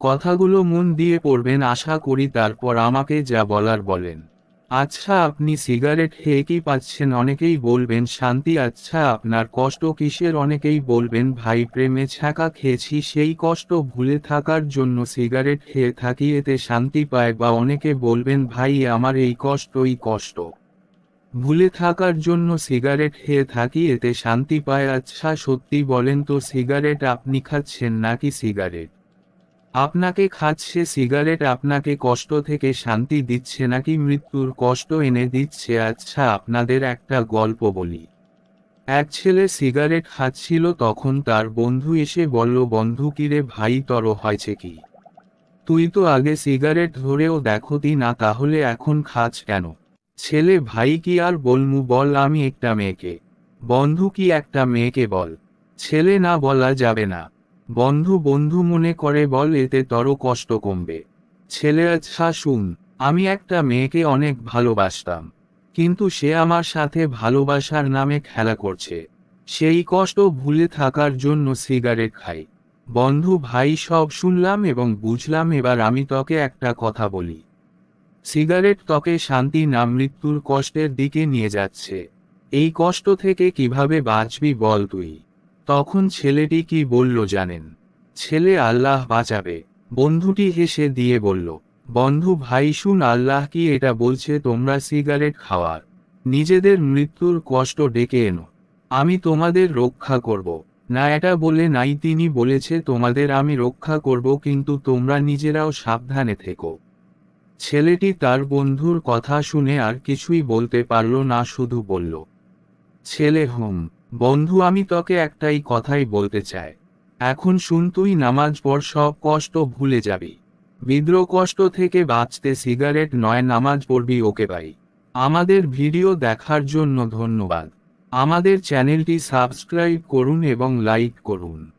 কথাগুলো মন দিয়ে পড়বেন, আশা করি তারপর আমাকে যা বলার বলেন। আচ্ছা আপনি সিগারেট খেয়ে কি পাচ্ছেন? অনেকেই বলবেন, শান্তি আচ্ছা আপনার কষ্ট কিসের? অনেকেই বলবেন, ভাই, প্রেমে ছ্যাঁকা খেয়েছি, সেই কষ্ট ভুলে থাকার জন্য সিগারেট খেয়ে থাকি, এতে শান্তি পায়। বা অনেকে বলবেন, ভাই, আমার এই কষ্টই কষ্ট। ভুলে থাকার জন্য সিগারেট খেয়ে থাকি, এতে শান্তি পায়। আচ্ছা সত্যি বলেন তো, সিগারেট আপনি খাচ্ছেন নাকি সিগারেট? আপনাকে খাচ্ছে সিগারেট, আপনাকে কষ্ট থেকে শান্তি দিচ্ছে নাকি মৃত্যুর কষ্ট এনে দিচ্ছে? আচ্ছা আপনাদের একটা গল্প বলি। এক ছেলে সিগারেট খাচ্ছিল, তখন তার বন্ধু এসে বলল, বন্ধু কিরে ভাই, তর হয়েছে কি? তুই তো আগে সিগারেট ধরেও দেখতি না, তাহলে এখন খাচ কেন? ছেলে, ভাই, কি আর বলমু, বল, আমি একটা মেয়েকে। বন্ধু, কি একটা মেয়েকে বল? ছেলে, না বলা যাবে না। বন্ধু বন্ধু মনে করে বল, এতে তর কষ্ট কমবে। ছেলে আচ্ছা শুন, আমি একটা মেয়েকে অনেক ভালোবাসতাম, কিন্তু সে আমার সাথে ভালোবাসার নামে খেলা করছে। সেই কষ্ট ভুলে থাকার জন্য সিগারেট খাই। বন্ধু, ভাই, সব শুনলাম এবং বুঝলাম, এবার আমি তোকে একটা কথা বলি। সিগারেট তোকে শান্তি না মৃত্যুর কষ্টের দিকে নিয়ে যাচ্ছে। এই কষ্ট থেকে কীভাবে বাঁচবি বল তুই? তখন ছেলেটি কি বলল জানেন? ছেলে আল্লাহ বাঁচাবে। বন্ধুটি হেসে দিয়ে বলল, বন্ধু ভাই, শুন, আল্লাহ কি এটা বলছে, তোমরা সিগারেট খাওয়ার। নিজেদের মৃত্যুর কষ্ট ডেকে এনো। আমি তোমাদের রক্ষা করব। না, এটা বলে নাই, তিনি বলেছে, তোমাদের আমি রক্ষা করব, কিন্তু তোমরা নিজেরাও সাবধানে থেকো। ছেলেটি তার বন্ধুর কথা শুনে আর কিছুই বলতে পারল না, শুধু বলল, ছেলে, হোম বন্ধু, আমি তোকে একটাই কথাই বলতে চাই। এখন শুন, তুই নামাজ পড়, সব কষ্ট ভুলে যাবি। বিদ্রোহ কষ্ট থেকে বাঁচতে সিগারেট নয়, নামাজ পড়বি ওকে ভাই। আমাদের ভিডিও দেখার জন্য ধন্যবাদ। আমাদের চ্যানেলটি সাবস্ক্রাইব করুন এবং লাইক করুন।